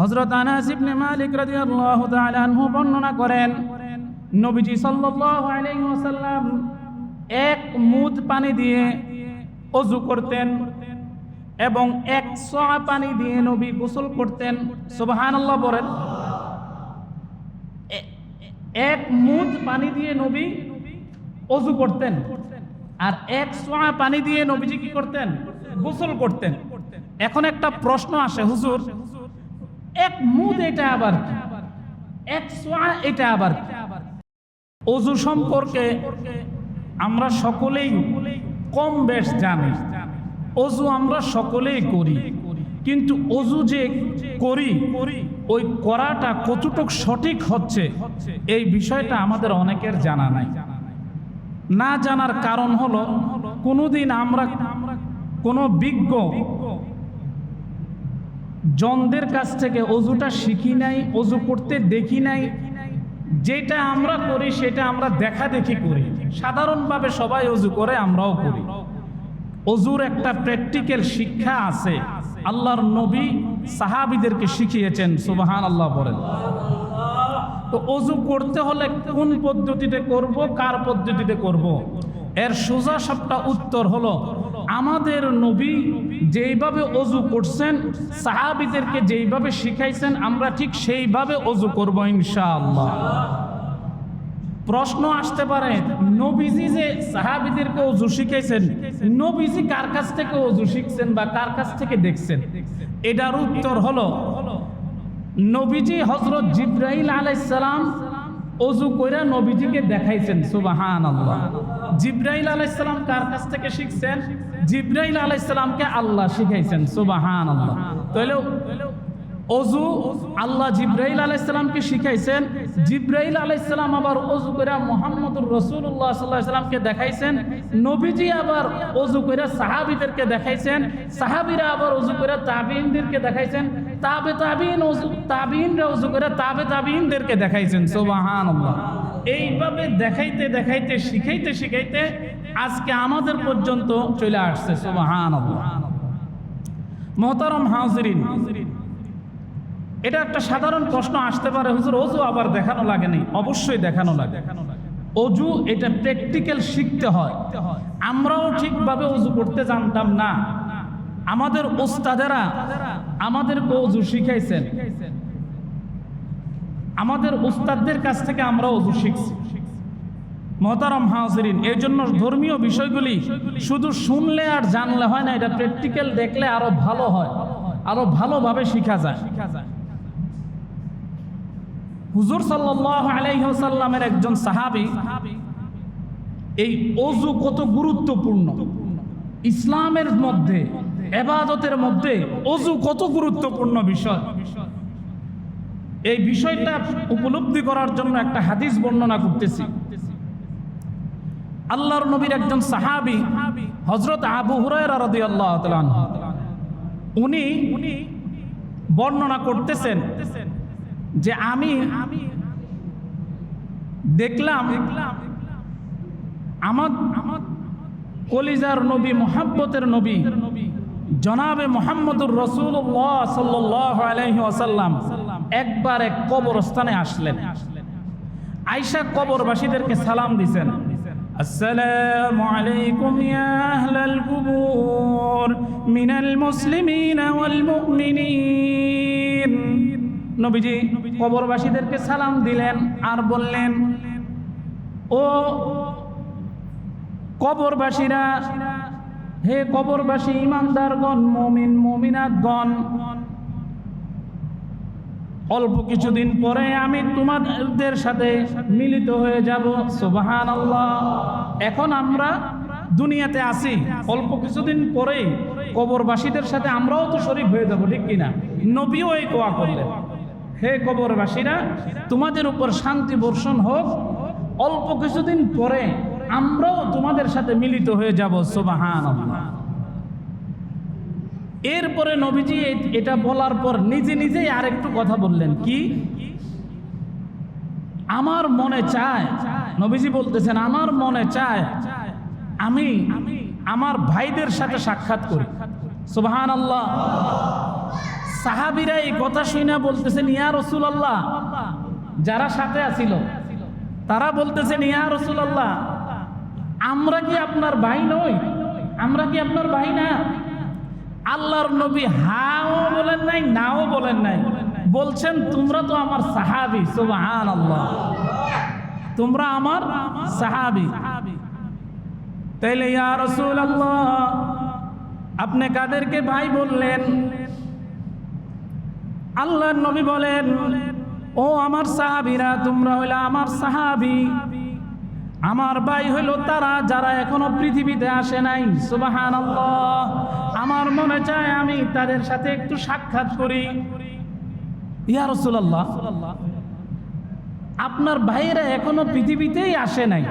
হযরত আনাস ইবনে মালিক রাদিয়াল্লাহু তাআলা আনহু বর্ণনা করেন, নবীজি সাল্লাল্লাহু আলাইহি ওয়াসাল্লাম এক মুদ পানি দিয়ে অজু করতেন এবং এক সোয়া পানি দিয়ে নবী গোসল করতেন। সুবহানাল্লাহ বলেন এক মুদ পানি দিয়ে নবী অজু করতেন আর এক সোয়া পানি দিয়ে নবীজি কি করতেন? গোসল করতেন। এখন একটা প্রশ্ন আসে, হুজুর এক মুদ এটা আবার এক সোয়া এটা আবার অজু সম্পর্কে আমরা সকলেই কম বেশ জানি। অজু আমরা সকলেই করি। কিন্তু অজু যে করি, ওই করাটা কতটুক সঠিক হচ্ছে, এই বিষয়টা আমাদের অনেকের জানা নাই। না জানার কারণ হলো, কোনোদিন আমরা কোনো বিজ্ঞ জনদের কাছ থেকে অজুটা শিখি নাই, অজু করতে দেখি নাই। যেটা আমরা করি, সেটা আমরা দেখা দেখি করি। সাধারণভাবে সবাই অজু করে, আমরাও করি। অজুর একটা প্র্যাকটিক্যাল শিক্ষা আছে। আল্লাহর নবী সাহাবিদেরকে শিখিয়েছেন সুবাহান আল্লাহ বলেন। তো অজু করতে হলে কোন পদ্ধতিতে করব, কার পদ্ধতিতে করব। এর সোজা সবটা উত্তর হলো আমাদের নবী যেইভাবে অজু করছেন, সাহাবিদেরকে যেইভাবে শিখাইছেন, আমরা ঠিক সেইভাবে অজু করব ইনশাআল্লাহ। প্রশ্ন আসতে পারে, নবীজি যে সাহাবিদেরকে অজু শিখাইছেন, নবীজি কার কাছ থেকে অজু শিখছেন বা কার কাছ থেকে দেখছেন? এটার উত্তর হলো, নবীজি হজরত জিব্রাইল আলাইসালাম অজু কইরা নবীজিকে দেখাইছেন সুবাহান আল্লাহ জিব্রাইল আলাইসালাম কার কাছ থেকে শিখছেন? জিব্রাইল আলাইসালামকে আল্লাহ শিখাইছেন সুবাহান আল্লাহ তাহলে অজু আল্লাহ জিব্রাইল আলাইসালামকে শিখাইছেন, জিব্রাইল আলাইসালাম আবার অজু করে মোহাম্মদুর রসুল্লাহ সাল্লাহ সাল্লামকে দেখাইছেন, নবীজি আবার অজু করে সাহাবিদেরকে দেখাইছেন, সাহাবিরা আবার অজু করে তাবিনদেরকে দেখাইছেন, তাবে তাবিন অজু তাবিনরা অজু করে তাবে তাবিনদেরকে দেখাইছেন সোবাহান এইভাবে দেখাইতে দেখাইতে, শিখাইতে শিখাইতে আজকে আমাদের পর্যন্ত চলে আসছে সোবাহান মোহতারম হাজরিন, এটা একটা সাধারণ প্রশ্ন আসতে পারে, হুজুর, অজু আবার দেখানো লাগেনি? অবশ্যই দেখানো লাগে। অজু, এটা প্র্যাকটিক্যাল শিখতে হয়। আমরাও ঠিকভাবে অজু করতে জানতাম না। আমাদের ওস্তাদেরা আমাদেরকে অজু শিখাইছেন। আমাদের উস্তাদদের কাছ থেকে আমরা অজু শিখছি। মহতারম হাজরিন, এই জন্য ধর্মীয় বিষয়গুলি শুধু শুনলে আর জানলে হয় না, এটা প্র্যাকটিক্যাল দেখলে আরও ভালো হয়, আরও ভালোভাবে শিখা যায়। হুজুর সাল্লাহ আলাইসাল্লামের একজন সাহাবি, এই অজু কত গুরুত্বপূর্ণ? ইসলামের মধ্যে, এবাদতের মধ্যে অজু কত গুরুত্বপূর্ণ বিষয়? এই বিষয়টা উপলব্ধি করার জন্য একটা হাদিস বর্ণনা করতেছি। আল্লাহর নবীর একজন সাহাবি হজরত আবু হুরায়রা রাদিয়াল্লাহু তাআলা আনহু, উনি বর্ণনা করতেছেন যে আমি দেখলাম আমার কলিজার নবী, মোহাব্বতের নবী, জনাবে মোহাম্মদুর রসুল্লাহ সাল্লাহ আলহি আসাল্লাম একবার এক কবরস্থানে আসলেন আইসা কবরবাসীদেরকে সালাম দিছেন السلام عليكم يا أهل القبور من المسلمين والمؤمنين নবীজি কবরবাসীদেরকে সালাম দিলেন আর বললেন ও কবরবাসীরা হে কবরবাসী ইমানদারগণ মমিন মমিনাতগণ অল্প কিছুদিন পরে আমি তোমাদের সাথে মিলিত হয়ে যাব। সুবাহান আল্লাহ এখন আমরা দুনিয়াতে আসি অল্প কিছুদিন পরেই কবরবাসীদের সাথে আমরাও তো শরীফ হয়ে যাব, ঠিক কিনা? নবীও এই কোয়া করলেন। হে কবরবাসীরা, তোমাদের উপর শান্তি বর্ষণ হোক। অল্প কিছুদিন পরে আমরাও তোমাদের সাথে মিলিত হয়ে যাব। সুবাহান আল্লাহ এরপরে নবীজি এটা বলার পর নিজে নিজেই আরেকটু কথা বললেন, কি? আমার মনে চায়, নবীজি বলতেছেন, আমার মনে চায় আমি আমার ভাইদের সাথে সাক্ষাৎ করি। সুবহান আল্লাহ সাহাবিরা এই কথা শুনে বলতেছেন, ইয়া রসুল আল্লাহ যারা সাথে আছিল, তারা বলতেছেন, ইয়া রসুল আল্লাহ আমরা কি আপনার ভাই নই? আমরা কি আপনার ভাই না? আল্লাহর নবী হাও বলেন নাই, নাও বলেন নাই। বলছেন, তোমরা তো আমার সাহাবি সুবহান আল্লাহ তোমরা আমার সাহাবি। তাইলে, ইয়া রাসূলুল্লাহ, আপনি কাদেরকে ভাই বললেন? আল্লাহর নবী বলেন, ও আমার সাহাবীরা, তোমরা হইলা আমার সাহাবি। আমার ভাই হইল তারা, যারা এখনও পৃথিবীতে আসে নাই সুবাহান আমার মনে চায় আমি তাদের সাথে একটু সাক্ষাৎ করি। ইয়া রসুল্লাহ আপনার ভাইয়েরা এখনও পৃথিবীতেই আসে নাই।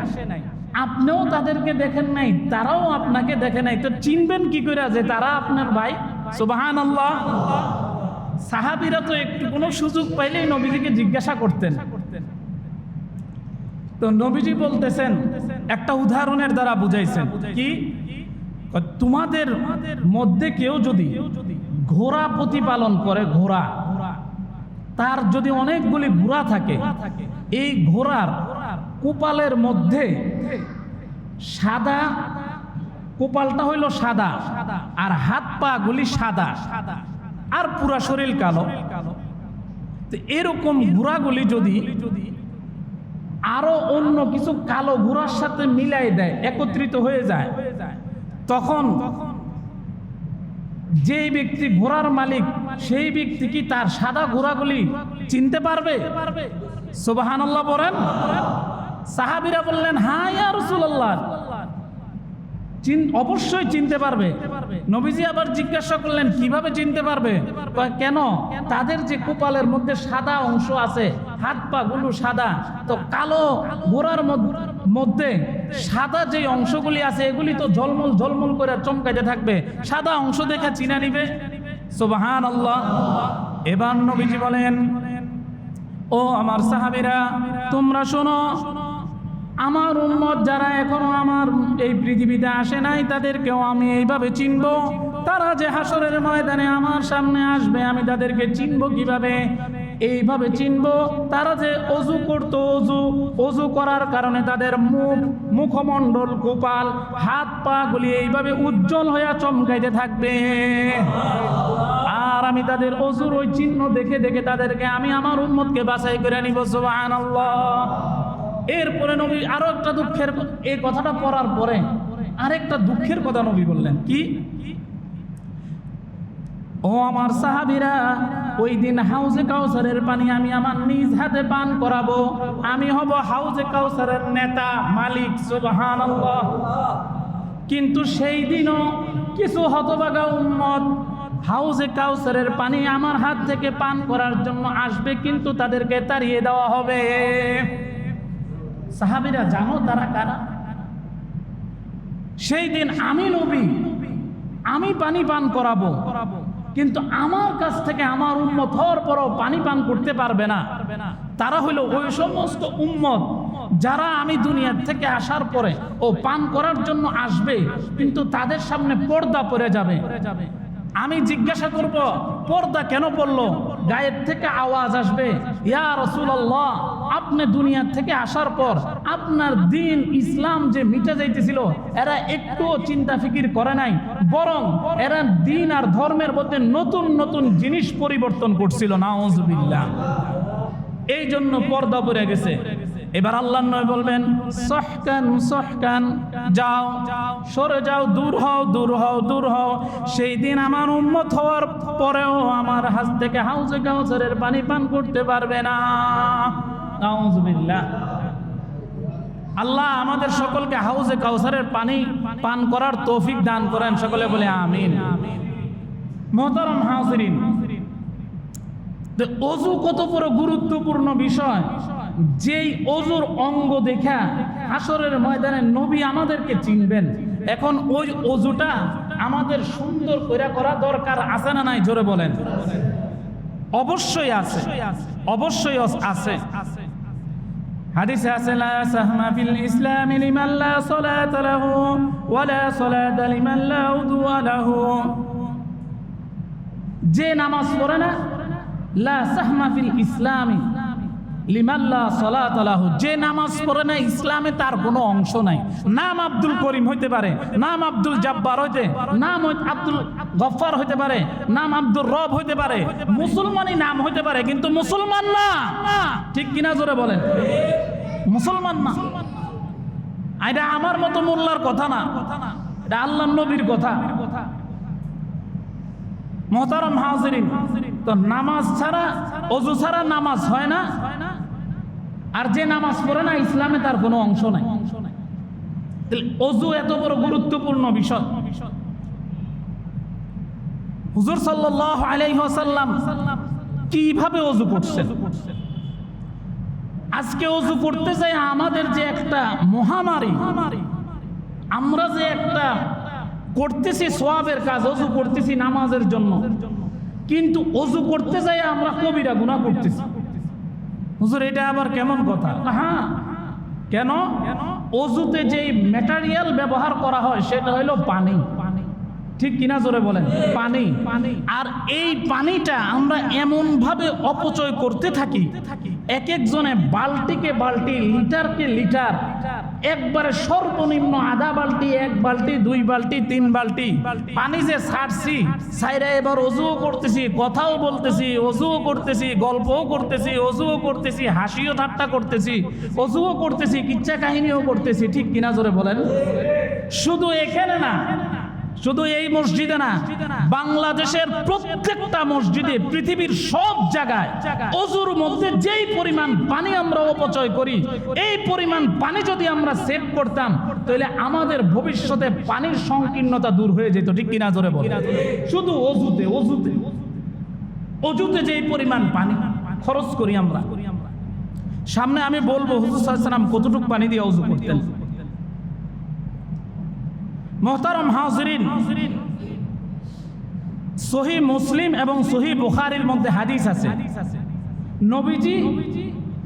আপনিও তাদেরকে দেখেন নাই, তারাও আপনাকে দেখে নাই। তো চিনবেন কি করে যে তারা আপনার ভাই? সুবাহান আল্লাহ সাহাবিরা তো একটু কোনো সুযোগ পাইলেই নবীজিকে জিজ্ঞাসা করতেন। তো নবীজি বলতেছেন, একটা উদাহরণের দ্বারা বুঝাইছেন। কি? তোমাদের মধ্যে কেউ যদি ঘোড়া প্রতিপালন করে, ঘোড়া, তার যদি অনেকগুলি ঘোড়া থাকে, এই ঘোড়ার কোপালের মধ্যে সাদা, কোপালটা হইল সাদা আর হাত পা গুলি সাদা আর পুরা শরীর কালো। তো এরকম ঘোড়াগুলি যদি আরও অন্য কিছু কালো ঘোড়ার সাথে মিলাই দেয়, একত্রিত হয়ে যায় তখন যেই ব্যক্তি ঘোড়ার মালিক, সেই ব্যক্তি কি তার সাদা ঘোড়াগুলি চিনতে পারবে? সুবাহান বলেন। সাহাবিরা বললেন হ্যাঁ ইয়া রাসূলুল্লাহ। চিন- অবশ্যই চিনতে পারবে। নবীজি আবার জিজ্ঞাসা করলেন, কীভাবে চিনতে পারবে? কেন? তাদের যে কপালের মধ্যে সাদা অংশ আছে, হাত পা গুলো সাদা, তো কালো ঘোড়ার মধ্য- সাদা যে অংশগুলি আছে, এগুলি তো ঝলমল ঝলমল করে চমকাইতে থাকবে। সাদা অংশ দেখে চিনা নিবে? সুবহান আল্লাহ এবার নবীজি বলেন, ও আমার সাহাবীরা, তোমরা শোনো আমার উম্মত যারা এখনও আমার এই পৃথিবীতে আসে নাই, তাদেরকেও আমি এইভাবে চিনব। তারা যে হাসরের ময়দানে আমার সামনে আসবে, আমি তাদেরকে চিনব কীভাবে? এইভাবে চিনব। তারা যে অজু করতো, অজু অজু করার কারণে তাদের মুখ, মুখমণ্ডল গোপাল হাত, পা গুলি এইভাবে উজ্জ্বল হইয়া চমকাইতে থাকবে। আর আমি তাদের অজুর ওই চিহ্ন দেখে দেখে তাদেরকে আমি আমার উন্মতকে বাছাই করে নিব, সুবহানাল্লাহ। এরপরে নবী আরও একটা দুঃখের এই কথাটা পড়ার পরে আরেকটা দুঃখের কথা নবী বললেন, কি? ও আমার সাহাবিরা ওই দিন হাউজে কাউসারের পানি আমি আমার নিজ হাতে পান করাবো। আমি হব হাউজে কাউসারের নেতা, মালিক, সুবহানাল্লাহ। কিন্তু সেই দিনও কিছু হতবাগা উম্মত হাউজে কাউসারের পানি আমার হাত থেকে পান করার জন্য আসবে, কিন্তু তাদেরকে তাড়িয়ে দেওয়া হবে। সাহাবিরা জানো তারা কারা? সেই দিন আমি নবী, আমি পানি পান করাবো, কিন্তু আমার কাছ থেকে আমার উম্মত হওয়ার পরও পানি পান করতে পারবে না। তারা হইল ওই সমস্ত উম্মত যারা আমি দুনিয়ার থেকে আসার পরে ও পান করার জন্য আসবে, কিন্তু তাদের সামনে পর্দা পড়ে যাবে। আমি জিজ্ঞাসা করব, পর্দা কেন পড়ল? গায়ের থেকে আওয়াজ আসবে, ইয়া রসুল্লাহ আপনি দুনিয়ার থেকে আসার পর আপনার দিন ইসলাম যে মিটে যাইতেছিল, এরা একটুও চিন্তা ফিকির করে নাই, বরং এরা দিন আর ধর্মের মধ্যে নতুন নতুন জিনিস পরিবর্তন করছিল, নাউজুবিল্লাহ। এই জন্য পর্দা পড়ে গেছে। এবার আল্লাহ নয় বলবেন, সহকান সহকান, যাও, সরে যাও, দূর হও দূর হও দূর হও। সেই দিন আমার উম্মত হওয়ার পরেও আমার হাত থেকে হাউজে কাউসারের পানি পান করতে পারবে না। আল্লাহ আমাদের সকলকে হাউজে কাউসারের পানি পান করার তৌফিক দান করেন। সকলে বলে আমিন। অজু কত বড় গুরুত্বপূর্ণ বিষয়। যেই অজুর অঙ্গ দেখা হাসরের ময়দানে নবী আমাদেরকে চিনবেন। এখন ওই অজুটা আমাদের সুন্দর করে করা দরকার আছে না নাই, জোরে বলেন। অবশ্যই আছে অবশ্যই আছে। হাদিসে আছে, লা সাহমা ফিল ইসলাম লিমান লা সালাতা লাহু ওয়া লা সালাতা লিমান লা উযুয়া লাহু। যে নামাজ পড়ে না, লা সাহমা ফিল ইসলামি লিমাল্লা সালাত আলাহু যে নামাজ পড়ে না, ইসলামে তার কোনো অংশ নাই। নাম আব্দুল করিম হইতে পারে, নাম আব্দুল জাব্বার হইতে, নাম আব্দুল গফফার হইতে পারে, নাম আব্দুল রব হইতে পারে, মুসলমানই নাম হইতে পারে, কিন্তু মুসলমান না। ঠিক কিনা জোরে বলেন। মুসলমান না। এটা আমার মতো মোল্লার কথা না। এটা আল্লাহ নবীর কথা। মহতারম হাজিরিন, তো নামাজ ছাড়া, অজু ছাড়া নামাজ হয় না। আর যে নামাজ পড়ে না, ইসলামে তার কোনো অংশ নাই। অজু এত বড় গুরুত্বপূর্ণ বিষয়। হুজুর সাল্লাল্লাহু আলাইহি ওয়াসাল্লাম কীভাবে অজু করছেন? আজকে অজু করতে যাই আমাদের যে একটা মহামারী আমরা যে একটা করতেছি সোয়াবের কাজ অজু করতেছি নামাজের জন্য। কিন্তু অজু করতে যাই আমরা কবিরা গুনাহ করতেছি। হুজুর এটা আবার কেমন কথা? হ্যাঁ। কেন? অজুতে যেই ম্যাটেরিয়াল ব্যবহার করা হয় সেটা হলো পানি। ঠিক কিনা জোরে বলেন? পানি। আর এই পানিটা আমরা এমন ভাবে অপচয় করতে থাকি। এক একজনে বালতিকে বালতি লিটারকে লিটার। একবারে সর্বনিম্ন আধা বালতি এক বালতি দুই বালতি তিন বালতি পানি যে ছাড়ছি সাইরা এবার অজুও করতেছি, কথাও বলতেছি, অজুও করতেছি, গল্পও করতেছি, অজুও করতেছি, হাসিও ঠাট্টা করতেছি, অজুও করতেছি, কিচ্ছা কাহিনীও করতেছি, ঠিক কিনা জোরে বলেন? শুধু এখানে না শুধু এই মসজিদে না, বাংলাদেশের প্রত্যেকটা মসজিদে, পৃথিবীর সব জায়গায়, অজুর মধ্যে যেই পরিমাণ পানি আমরা অপচয় করি, এই পরিমাণ পানি যদি আমরা সেভ করতাম, তাহলে আমাদের ভবিষ্যতে পানির সংকীর্ণতা দূর হয়ে যেত, ঠিক কিনা জোরে বল? শুধু অজুতে অজুতে অজুতে যেই পরিমাণ পানি খরচ করি আমরা। সামনে আমি বলব, হুজুর সাল্লাম কতটুকু পানি দিয়ে অজু করতেন? মোহতারম হাজরিন সহি মুসলিম এবং সহি বুখারির মধ্যে হাদিস আছে নবীজি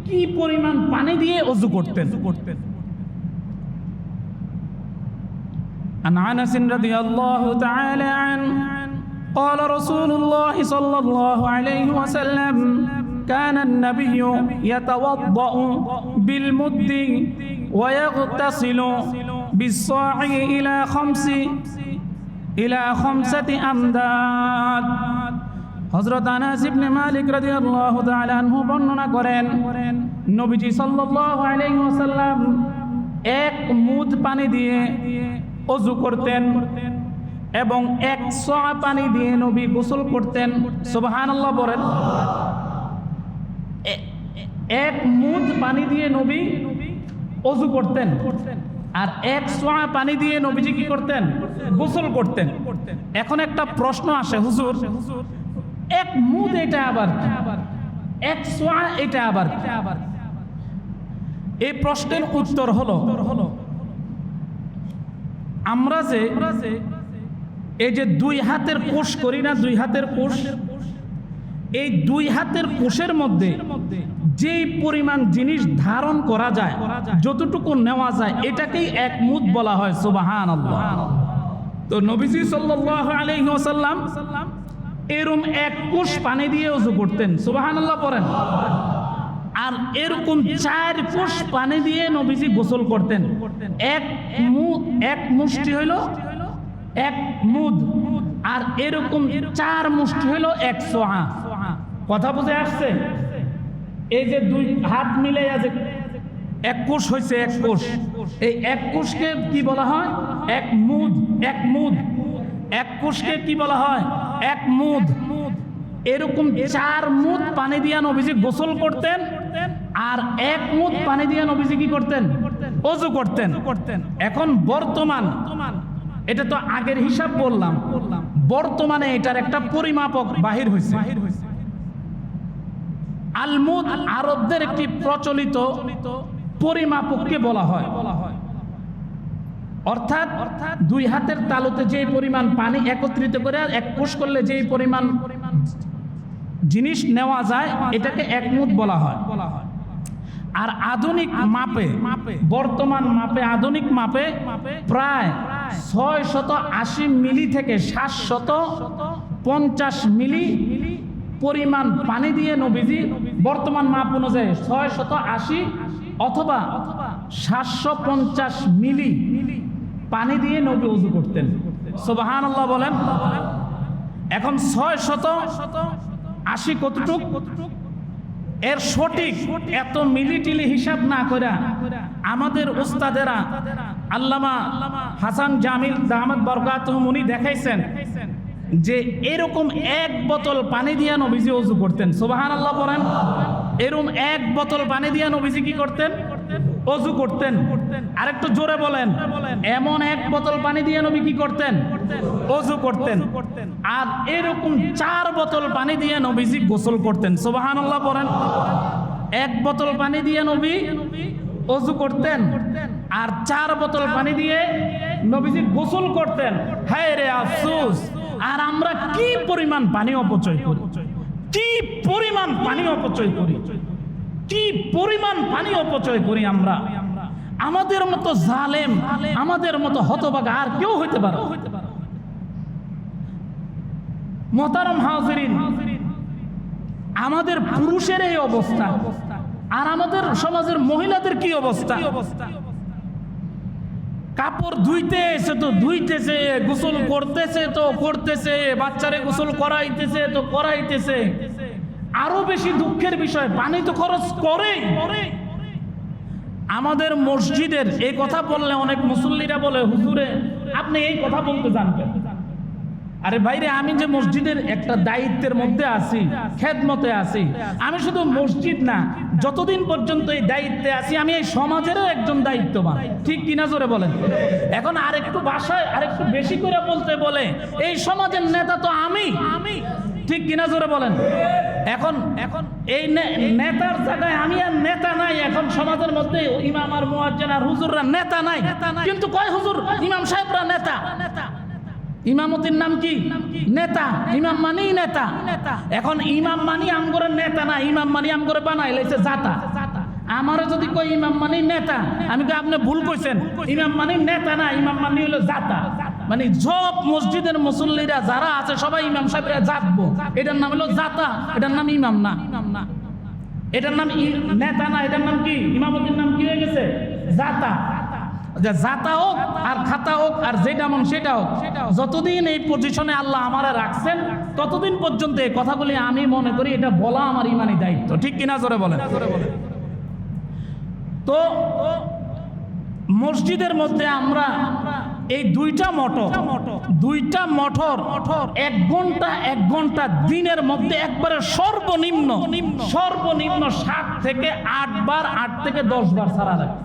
কি পরিমাণ পানি দিয়ে অজু করতেন عن انس رضي الله تعالى عنه قال رسول الله صلى الله عليه وسلم كان النبي يتوضا بالمد ويغتسل بالصاع الى خمس الى خمسه امداد হযরত আনাস ইবনে মালিক রাদিয়াল্লাহু তাআলা আনহু বর্ণনা করেন নবীজি সাল্লাল্লাহু আলাইহি ওয়াসাল্লাম এক মুদ পানি দিয়ে অজু করতেন এবং এক সোয়া পানি দিয়ে নবী গোসল করতেন সুবহানাল্লাহ বলেন এ- এক মুদ পানি দিয়ে নবী অজু করতেন আর এক সোয়া পানি দিয়ে নবীজি কি করতেন গোসল করতেন এখন একটা প্রশ্ন আসে, হুজুর, এক মুদ এটা আবার? এক সোয়া এটা আবার? এই প্রশ্নের উত্তর হলো, আমরা যে, এই যে দুই হাতের কোষ করি না, দুই হাতের কোষ এই দুই হাতের কোষের মধ্যে যেই পরিমাণ জিনিস ধারণ করা যায় যতটুকু নেওয়া যায় এটাকেই এক মুদ বলা হয় সুবাহান তো নবীজি সাল্লাল্লাহু আলাইহি ওয়াসাল্লাম এরম এক কোষ পানি দিয়ে অজু করতেন সুবহানাল্লাহ পড়েন। আর এরকম চার কোষ পানি দিয়ে নবীজি গোসল করতেন। এক এক মুষ্টি হইল এক মুদ। আর এরকম চার মুষ্টি হইল এক সোহা। কথা বুঝে আসছে? এই যে দুই হাত মিলে আছে, এক কোষ হয়েছে এক কোষ। এই এক কোষকে কি বলা হয়? এক মুদ এক মুদ। এক কোষকে কি বলা হয়? এক মুদ। এরকম চার মুদ পানি দিয়া নবীজি গোসল করতেন, আর এক মুদ পানি দিয়া নবীজি কি করতেন? অজু করতেন। এখন বর্তমান, এটা তো আগের হিসাব বললাম। বর্তমানে এটার একটা পরিমাপক বাহির হয়েছে আলমুদ আরবদের একটি প্রচলিত পরিমাপককে বলা হয়। অর্থাৎ দুই হাতের তালুতে যে পরিমাণ পানি একত্রিত করে এক কোষ করলে যেই পরিমাণ জিনিস নেওয়া যায়, এটাকে একমুদ বলা হয়। আর আধুনিক মাপে, বর্তমান মাপে, আধুনিক মাপে প্রায় ছয় শত আশি মিলি থেকে সাত শত পঞ্চাশ মিলি পরিমাণ পানি দিয়ে নবীজি বর্তমান মাপ অনুযায়ী ছয় শত আশি অথবা সাতশো পঞ্চাশ মিলি পানি দিয়ে নবী উজু করতেন। সোবাহান বলেন, এখন ছয় শত আশি কতটুক? এর সঠিক এত মিলিটিলি হিসাব না করে আমাদের উস্তাদেরা আল্লামা হাসান জামিল দাহমদ বরকাত উনি দেখাইছেন যে এরকম এক বোতল পানি দিয়া নবীজি অজু করতেন। সোবাহান আল্লাহ বলেন এরকম এক বোতল পানি দিয়া নবীজি কি করতেন? অজু করতেন। আরেকটু জোরে বলেন। এমন এক বোতল পানি দিয়ে নবী কি করতেন? অজু করতেন। আর এরকম চার বোতল পানি দিয়ে নবীজি গোসল করতেন। সোবাহান আল্লাহ বলেন এক বোতল পানি দিয়ে নবী অজু করতেন। আর চার বোতল পানি দিয়ে নবীজি গোসল করতেন। হায় রে আফসোস। আর আমরা কি পরিমাণ পানি অপচয় করি? কি পরিমাণ পানি অপচয় করি? কি পরিমাণ পানি অপচয় করি আমরা? আমাদের মতো জালেম, আমাদের মতো হতবাগা আর কেউ হইতে পারে মোতারম হাজিরিন, আমাদের পুরুষের এই অবস্থা আর আমাদের সমাজের মহিলাদের কি অবস্থা? কাপড় ধুইতে এসে তো ধুইতেছে, গোসল করতেছে তো করতেছে, বাচ্চারে গোসল করাইতেছে তো করাইতেছে। আরও বেশি দুঃখের বিষয়, পানি তো খরচ করে আমাদের মসজিদের এই কথা বললে অনেক মুসল্লিরা বলে, হুজুরে, আপনি এই কথা বলতে জানবেন। আরে ভাইরে আমি যে মসজিদের একটা দায়িত্বের মধ্যে আছি খেদমতে আছি আমি শুধু মসজিদ না যতদিন পর্যন্ত এই দায়িত্বে আছি আমি এই সমাজেরও একজন দায়িত্ববান। ঠিক কিনা জোরে বলেন? এখন আরেকটু ভাষায় আরেকটু বেশি করে বলতে বলে এই সমাজের নেতা তো আমি। আমি ঠিক কিনা জোরে বলেন? এখন এখন এই নেতার জায়গায় আমি আর নেতা নাই এখন সমাজের মধ্যে ইমাম আর মুয়াজ্জিন আর হুজুররা নেতা নাই। কিন্তু কয় হুজুর? ইমাম সাহেবরা নেতা নেতা। ইমামতির নাম কি? নেতা। ইমাম মানি নেতা। এখন ইমাম মানি আমগরে নেতা না, ইমাম মানি আমগরে বানাই লাইছে জাতা। আমারও যদি কই ইমাম মানি নেতা, আমি কই আপনি ভুল কইছেন। ইমাম মানি নেতা না, ইমাম মানি হলো জাতা। মানে সব মসজিদের মুসল্লিরা যারা আছে, সবাই ইমাম সাহেবরা জাতবো। এটার নাম হলো জাতা, এটার নাম ইমাম না। ইমাম না এটার নাম নেতা না, এটার নাম কি? ইমামতির নাম কি হয়ে গেছে? জাতা। যে জাতা হোক আর খাতা হোক আর যেটা মন সেটা হোক যতদিন এই পজিশনে আল্লাহ আমারে রাখছেন ততদিন পর্যন্ত এই কথাগুলি আমি মনে করি এটা বলা আমার ইমানি দায়িত্ব। ঠিক কিনা জোরে বলেন? তো মসজিদের মধ্যে আমরা এই দুইটা মোটর দুইটা মোটর এক ঘণ্টা এক ঘণ্টা দিনের মধ্যে একবারে সর্বনিম্ন সর্বনিম্ন। সাত থেকে আট বার আট থেকে দশ বার সারা লাগে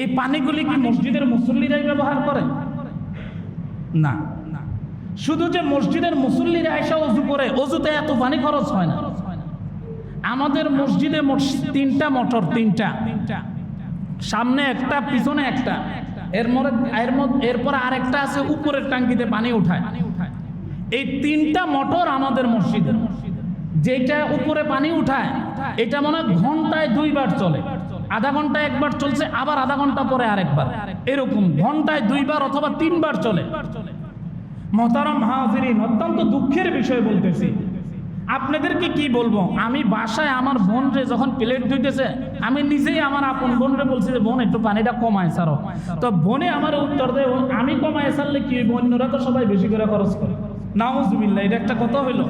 এই পানিগুলি কি মসজিদের মুসল্লিরাই ব্যবহার করে? না। শুধু যে মসজিদের মুসল্লিরা এসে অজু করে, অজুতে এত পানি খরচ হয় না। আমাদের মসজিদে তিনটা মোটর, তিনটা। সামনে একটা, পিছনে একটা। এর মধ্যে এর এরপর আরেকটা আছে, উপরের টাঙ্কিতে পানি উঠায়। এই তিনটা মোটর আমাদের মসজিদের যেটা উপরে পানি উঠায়, এটা মনে হয় ঘন্টায় দুইবার চলে। আধা ঘণ্টা একবার চলছে, আবার আধা ঘণ্টা পরে আরেকবার। এরকম ঘন্টায় দুইবার অথবা তিনবার চলে। মহতারাম হাজিরিন, অত্যন্ত দুঃখের বিষয় বলতেছি। আপনাদেরকে কি বলব? আমি বাসায় আমার বোন রে যখন প্লেট ধুইতেছে, আমি নিজেই আমার আপন বোন রে বলছি যে, বোন, একটু পানিটা কমায় সারো তো বোনে আমার উত্তর দেয় আমি কমায় সারলে কি হইব? অন্যরা তো সবাই বেশি করে খরচ করে। নাউজুবিল্লাহ, এটা একটা কথা হইল।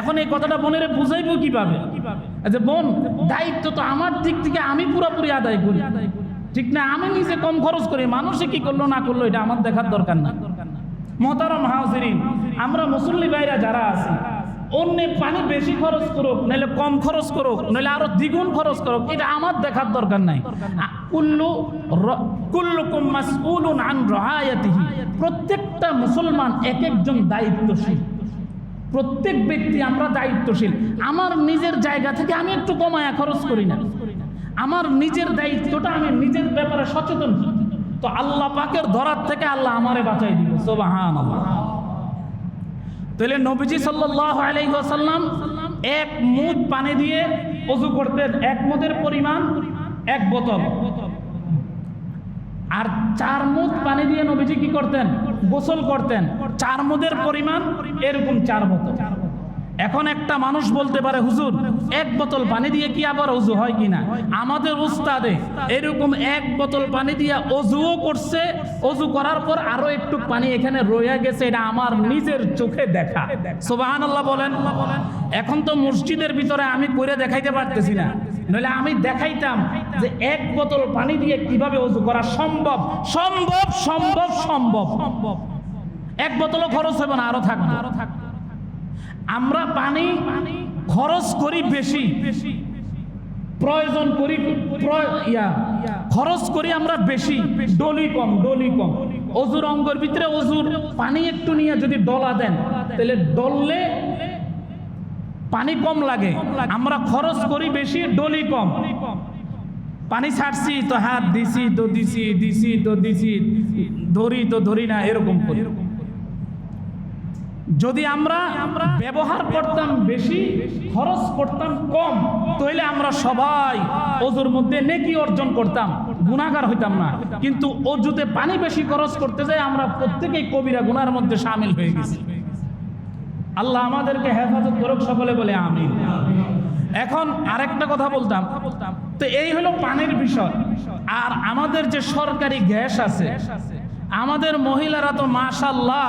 এখন এই কথাটা বোনের বুঝাইবো কীভাবে কীভাবে? যে বোন, দায়িত্ব তো আমার দিক থেকে আমি পুরোপুরি আদায় করি। ঠিক না? আমি নিজে কম খরচ করি। মানুষে কি করল, না করল, এটা আমার দেখার দরকার না। মহতারাম হাজিরিন আমরা মুসল্লি ভাইরা যারা আছি, অন্য পানি বেশি খরচ করুক, নাহলে কম খরচ করুক, নাহলে আরও দ্বিগুণ খরচ করুক, এটা আমার দেখার দরকার নাই। কুল্লু কুল্লুকুম প্রত্যেকটা মুসলমান এক একজন দায়িত্বশীল। প্রত্যেক ব্যক্তি আমরা দায়িত্বশীল। আমার নিজের জায়গা থেকে আমি একটু কমায়া খরচ করি না। আমার নিজের দায়িত্বটা আমি নিজের ব্যাপারে সচেতন। তো আল্লাহ পাকের ধরার থেকে আল্লাহ আমারে বাঁচাই দিল সোবাহান তাহলে নবীজি সাল্লাল্লাহু আলাইহি ওয়াসাল্লাম এক মুদ পানি দিয়ে অজু করতেন। এক মুদের পরিমাণ এক বোতল। আর চার মুদ পানি দিয়ে নবীজি কি করতেন? গোসল করতেন। চার মুদের পরিমাণ এরকম চার বোতল এখন একটা মানুষ বলতে পারে, হুজুর, এক বোতল পানি দিয়ে কি আবার অজু হয় কিনা আমাদের উস্তাদে এরকম এক বোতল পানি দিয়ে অজুও করছে। অজু করার পর আরও একটু পানি এখানে রয়ে গেছে, এটা আমার নিজের চোখে দেখা। সোবাহান আল্লাহ বলেন। এখন তো মসজিদের ভিতরে আমি করে দেখাইতে পারতেছি না। নইলে আমি দেখাইতাম যে এক বোতল পানি দিয়ে কীভাবে অজু করা সম্ভব। সম্ভব সম্ভব সম্ভব। সম্ভব এক বোতলও খরচ হবে না, আরও থাকবে। আরও থাকবে আমরা পানি খরচ করি বেশি। বেশি প্রয়োজন করি ইয়া। খরচ করি আমরা বেশি। ডলি কম ডলি কম। অজুর অঙ্গর ভিতরে অজুর পানি একটু নিয়ে যদি ডলা দেন, তাহলে ডললে পানি কম লাগে। আমরা খরচ করি বেশি ডলি কম। পানি ছাড়ছি তো হাত দিছি তো দিছি দিছি তো দিছি ধরি তো ধরি না এরকম করি। যদি আমরা আমরা ব্যবহার করতাম বেশি খরচ করতাম কম তাহলে আমরা সবাই অজুর মধ্যে নেকি অর্জন করতাম গুণাগার হইতাম না। কিন্তু অজুতে পানি বেশি খরচ করতে যাই আমরা প্রত্যেকেই কবিরা গুনার মধ্যে সামিল হয়ে গেছি। আল্লাহ আমাদেরকে হেফাজত করুক, সকলে বলে আমি এখন আরেকটা কথা বলতাম। তো এই হলো পানির বিষয়। আর আমাদের যে সরকারি গ্যাস আছে, আমাদের মহিলারা তো মাশাল্লাহ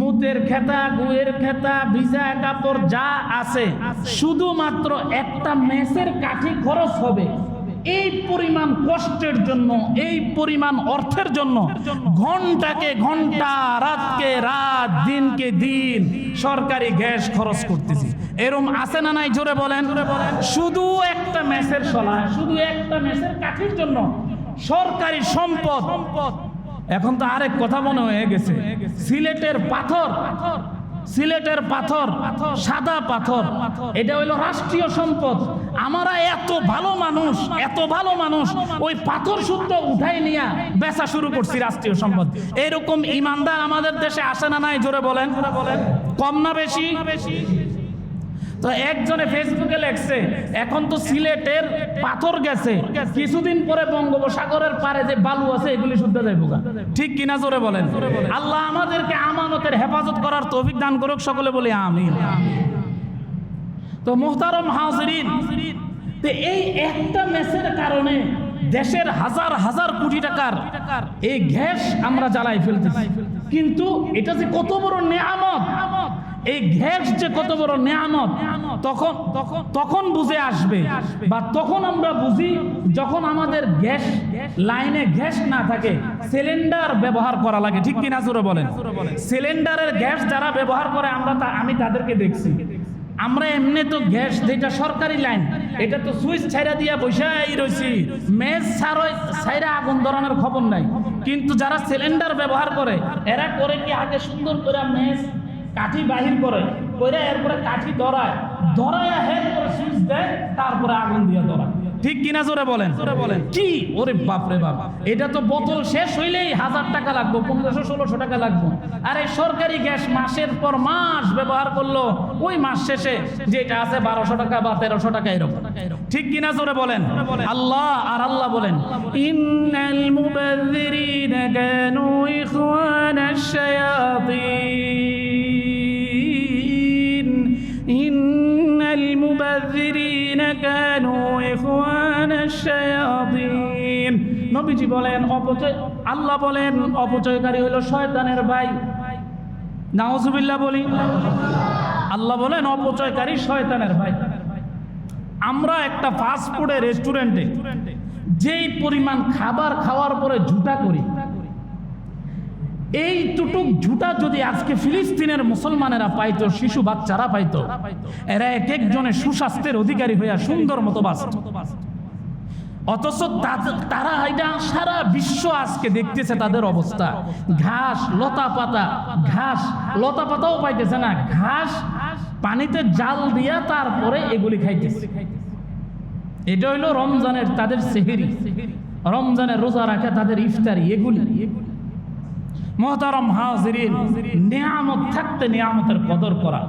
মুতের খেতা, গুয়ের খেতা, ভিজা কাপড় যা আছে, শুধুমাত্র একটা মেসের কাঠি খরচ হবে। এই পরিমাণ কষ্টের জন্য, এই পরিমাণ অর্থের জন্য ঘন্টাকে ঘণ্টা, রাতকে রাত, দিনকে দিন সরকারি গ্যাস খরচ করতেছি। এরম আছে না নাই? জোরে বলেন। শুধু একটা মেসের সলায় শুধু একটা মেসের কাঠির জন্য সরকারি সম্পদ। সম্পদ এখন তো আরেক কথা মনে হয়ে গেছে। সিলেটের পাথর পাথর সিলেটের পাথর, সাদা পাথর, এটা হইল রাষ্ট্রীয় সম্পদ। আমরা এত ভালো মানুষ, এত ভালো মানুষ, ওই পাথর সূত্র উঠাই নিয়ে বেচা শুরু করছি রাষ্ট্রীয় সম্পদ। এরকম ইমানদার আমাদের দেশে আসে না নাই, জোরে বলেন? কম না বেশি? তো একজনে ফেসবুকে লেখছে, এখন তো সিলেটের পাথর গেছে। কিছুদিন পরে বঙ্গোপসাগরের পারে যে বালু আছে, এগুলি শুদ্ধ যাইব। ঠিক কিনা জোরে বলেন? আল্লাহ আমাদেরকে আমানতের হেফাজত করার তৌফিক দান করুক, সকলে বলে আমি তো মোহতারম হাজরিন, তো এই একটা মেসের কারণে দেশের হাজার হাজার কোটি টাকার এই গ্যাস আমরা জ্বালাই ফেলতেছি। কিন্তু এটা যে কত বড় নেয়ামত এই গ্যাস যে কত বড় নেয়ামত, তখন তখন বুঝে আসবে। বা তখন আমরা বুঝি, যখন আমাদের গ্যাস লাইনে গ্যাস না থাকে, সিলিন্ডার ব্যবহার করা লাগে। ঠিক কিনা জোরে বলেন? সিলিন্ডারের গ্যাস যারা ব্যবহার করে, আমরা তা- আমি তাদেরকে দেখছি। আমরা এমনি তো গ্যাস, যেটা সরকারি লাইন, এটা তো সুইচ ছাইরা দিয়া বসেই রয়েছি মেজ ছাইরা আগুন ধরানোর খবর নাই। কিন্তু যারা সিলিন্ডার ব্যবহার করে, এরা করে কি আগে সুন্দর করে মেজ কাঠি বাহির করে করে এরপরে কাঠি ধরায়। ধরায় হের করে সুইচ দেয় তারপরে আগুন দিয়ে ধরায়। ঠিক কিনা জোরে বলেন? জোরে বলেন। কি? ওরে বাপ রে বাপ। এটা তো বোতল শেষ হইলেই হাজার টাকা লাগবে পনেরোশো ষোলোশো টাকা লাগবে। আর এই সরকারি গ্যাস মাসের পর মাস ব্যবহার করল ওই মাস শেষে যেটা আছে বারোশো টাকা বা তেরোশো টাকা এরকম। ঠিক কিনা জোরে বলেন? আল্লাহ আর আল্লাহ বলেন ইন্নাল মুবাযযিরিনা কানু ইখওয়ানাশ শায়াতিন। শায়াতিন নবীজি বলেন, অপচয়, আল্লাহ বলেন, অপচয়কারী হলো শয়তানের ভাই। নাউজুবিল্লাহ বলি। আল্লাহ বলেন, অপচয়কারী শয়তানের ভাই। আমরা একটা ফাস্ট ফুডের রেস্টুরেন্টে যেই পরিমাণ খাবার খাওয়ার পরে ঝুটা করি, এই টুটুক ঝুটা যদি আজকে ফিলিস্তিনের মুসলমানেরা পাইতো, শিশু বাচ্চারা পাইতো, এরা এক একজনে সুস্বাস্থ্যের অধিকারী হইয়া সুন্দর মতো বাঁচত অথচ তারা এটা সারা বিশ্ব আজকে দেখতেছে তাদের অবস্থা। ঘাস লতা পাতা ঘাস লতা পাতাও পাইতেছে না। ঘাস, পানিতে জাল দিয়া তারপরে এগুলি খাইতেছে। এটা হইল রমজানের তাদের সেহেরি। রমজানের রোজা রাখা তাদের ইফতারি, এগুলি। মহতারম হাজরিন, নিয়ামত থাকতে নিয়ামতের কদর করা।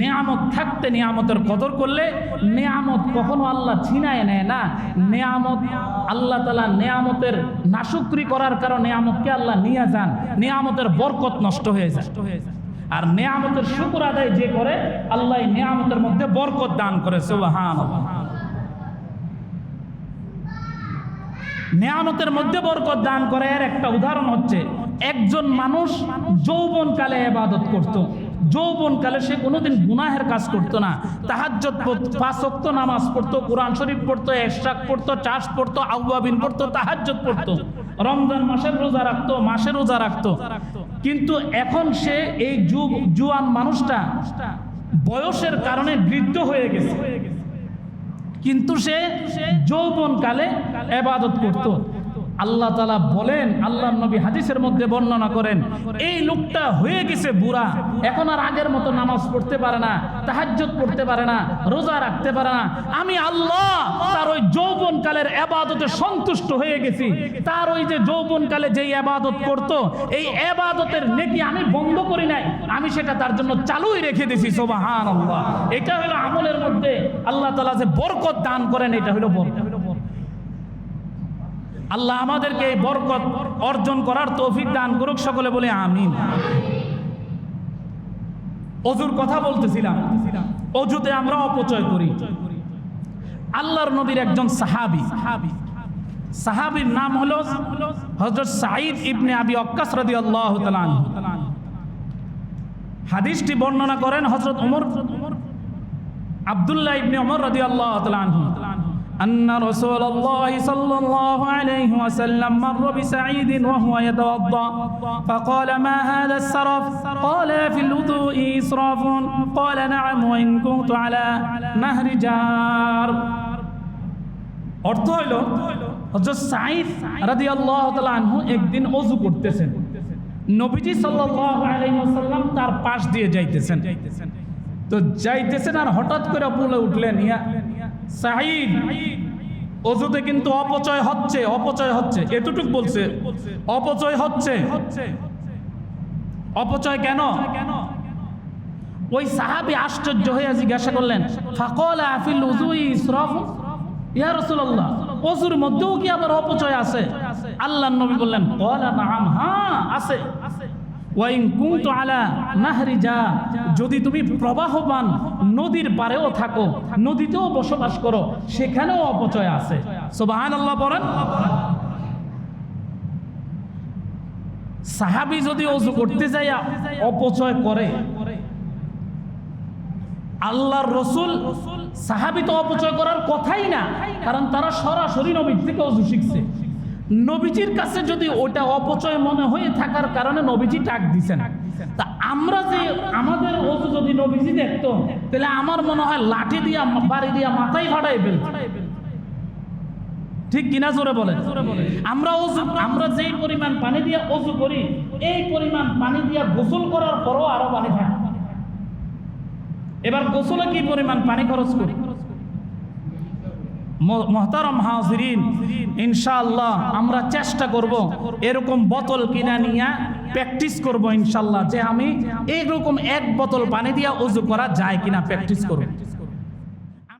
নেয়ামত থাকতে নেয়ামতের কদর করলে নেয়ামত কখনো আল্লাহ ছিনায় নেয় না। নেয়ামত আল্লাহ তালা নেয়ামতের নাশুক্রি করার কারণে নেয়ামতকে আল্লাহ নিয়ে যান। নেয়ামতের বরকত নষ্ট হয়ে যায়। আর নেয়ামতের শুকুর আদায় যে করে, আল্লাহ নেয়ামতের মধ্যে বরকত দান করে। সুবহান নেয়ামতের মধ্যে বরকত দান করে এর একটা উদাহরণ হচ্ছে, একজন মানুষ যৌবনকালে এবাদত করত। যৌবনকালে সে কোনোদিন গুনাহের কাজ করতো না। তাহাজ্জত পাঁচ ওয়াক্ত নামাজ পড়তো, কোরআন শরীফ পড়তো এশরাক পড়তো, চাষ পড়তো, আউয়াবিন পড়তো তাহাজ্জত পড়তো। রমজান মাসের রোজা রাখতো, মাসে রোজা রাখতো। কিন্তু এখন সে এই জুয়ান মানুষটা বয়সের কারণে বৃদ্ধ হয়ে গেছে। কিন্তু সে যৌবনকালে এবাদত করত। আল্লাহ তালা বলেন আল্লাহ নবী হাদিসের মধ্যে বর্ণনা করেন, এই লোকটা হয়ে গেছে বুড়া, এখন আর আগের মতো নামাজ পড়তে পারে না তাহাজ্জত পড়তে পারে না, রোজা রাখতে পারে না। আমি আল্লাহ তার ওই যৌবনকালের এবাদতে সন্তুষ্ট হয়ে গেছি। তার ওই যে যৌবনকালে যেই এবাদত করত, এই এবাদতের নেকি আমি বন্ধ করি নাই। আমি সেটা তার জন্য চালুই রেখে দিছি সোবাহান এটা হলো আমলের মধ্যে আল্লাহ তালা যে বরকত দান করেন, এটা হলো বরকত। আল্লাহ আমাদেরকে এই বরকত অর্জন করার তৌফিক দান করুক, সকলে বলে আমিন। অজুর কথা বলতেছিলাম, অজুতে আমরা অপচয় করি। আল্লাহর নবীর একজন সাহাবি। সাহাবি সাহাবির নাম হলো হজরত সাঈদ ইবনে আবি অক্কাস রাদিয়াল্লাহু আল্লাহ। হাদিসটি বর্ণনা করেন হজরত ওমর, আব্দুল্লাহ ইবনে ওমর রদি তাআলা আনহু। أن رسول الله صلى الله عليه وسلم مر بسعيد وهو يتوضأ فقال ما هذا السرف قال في الوضوء إسراف قال نعم وإن كنت على نهر جار অর্থ হইল হজরত সাইদ রাদিয়াল্লাহু তাআলা আনহু একদিন ওযু করতেছেন নবীজি সাল্লাল্লাহু আলাইহি ওয়াসাল্লাম তার পাশ দিয়ে যাইতেছেন তো যাইতেছেন আর হঠাৎ করে বলে উঠলেন ইয়া অজুতে কিন্তু অপচয় হচ্ছে অপচয় হচ্ছে। এতটুক বলছে, অপচয় হচ্ছে। অপচয় কেন? ওই সাহাবী আশ্চর্য হয়ে জিজ্ঞাসা করলেন, ফাকল আফিল উজুই ইয়া রাসূলুল্লাহ, অজুর মধ্যেও কি আবার অপচয় আছে? আল্লাহর নবী বললেন হ্যাঁ আছে। ওয়াইন কুনতু আলা নাহরি যা যদি তুমি প্রবাহমান নদীর পারেও থাকো, নদীতেও বসবাস করো, সেখানেও অপচয় আছে। সুবহানাল্লাহ বলেন। সাহাবী যদি অজু করতে যায় অপচয় করে, আল্লাহর রসুল সাহাবি তো অপচয় করার কথাই না, কারণ তারা সরাসরি নবীর থেকে অজু শিখছে। নবীজির কাছে যদি ওটা অপচয় মনে হয়ে থাকার কারণে নবীজি ডাক দিছেন। তা আমরা যে আমাদের অজু যদি নবীজি দেখতো, তাহলে আমার মনে হয় লাঠি দিয়া, বাড়ি দিয়া মাথায় ফাটাই ফেলত। ঠিক কিনা জোরে বলে আমরা অজু, আমরা যেই পরিমাণ পানি দিয়ে অজু করি, এই পরিমাণ পানি দিয়া গোসল করার পরও আরও পানি থাকে। এবার গোসলে কি পরিমাণ পানি খরচ করি? মহতারম হাজরিন, ইনশাআল্লাহ আমরা চেষ্টা করব এরকম বোতল কিনা নিয়ে প্র্যাকটিস করব ইনশাআল্লাহ। যে আমি এইরকম এক বোতল পানি দিয়া উজু করা যায় কিনা প্র্যাকটিস করব।